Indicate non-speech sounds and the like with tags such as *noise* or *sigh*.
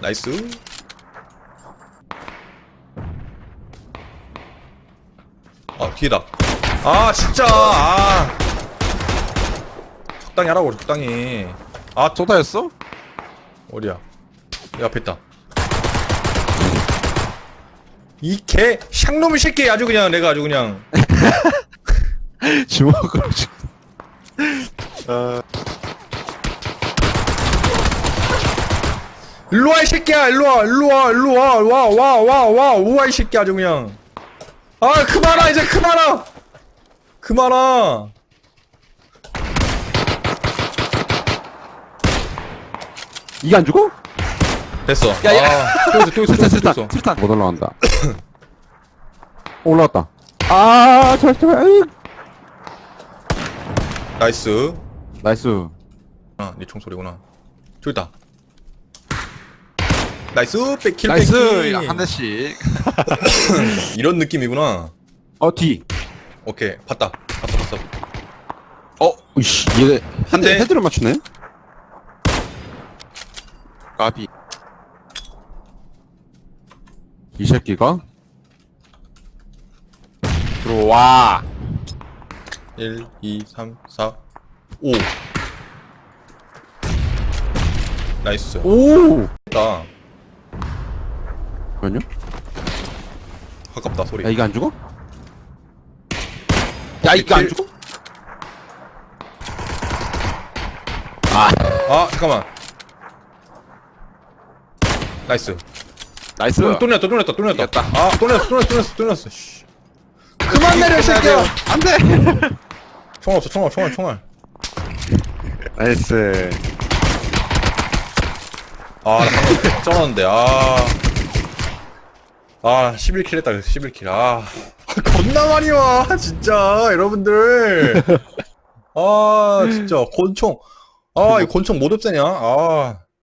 나이스. 아 뒤에다. 아 진짜. 아. 적당히 하라고 적당히. 아 저, 소다였어? 어디야? 내 앞에 있다. 이개 샹놈의 새끼 아주 그냥 내가 아주 그냥 *laughs* 주먹으로 죽. 아, 일로 와 이 새끼야 일로 와 일로 와 일로 와 와 와 와 와 우와 이 새끼 아주 그냥 아 그만아 이제 그만아 그만아 이게 안 죽어? 됐어 야, 야. 아, 또 있어 또 있어 또 술탄, 있어 술탄. 못 올라간다. *clears throat* 올라왔다. 아, 제발, 제발. 으이. 나이스 나이스. 아 네 총소리구나 저기 있다 나이스 백킬 나이스. 백킬 한 대씩. *laughs* 이런 느낌이구나 어, 뒤. 오케이 봤다 봤어 봤어 어, 이씨, 얘한 대. 헤드를 맞추네. 까비. 이 새끼가 들어와. 1 2 3 4 5 나이스 오. 다 아니요? 가깝다 소리 야, 이거 안 죽어? 야, 이거 안 킬. 죽어? 아 잠깐만 나이스. 나이스. 또, 내렸다 또 내렸다 이겼다. 내렸어 또 내렸어 또 내렸어. 씨. 그만 내려 이 새끼야. 안 돼. *laughs* 총알 없어 총알 총알 총알. 나이스. 아 나 방금 ጨ었는데 아 아 11킬 했다 그래서 11킬. 아. *laughs* 겁나 많이 와 진짜 여러분들. *laughs* 아 진짜 권총. 아 이 권총 못 없애냐? 아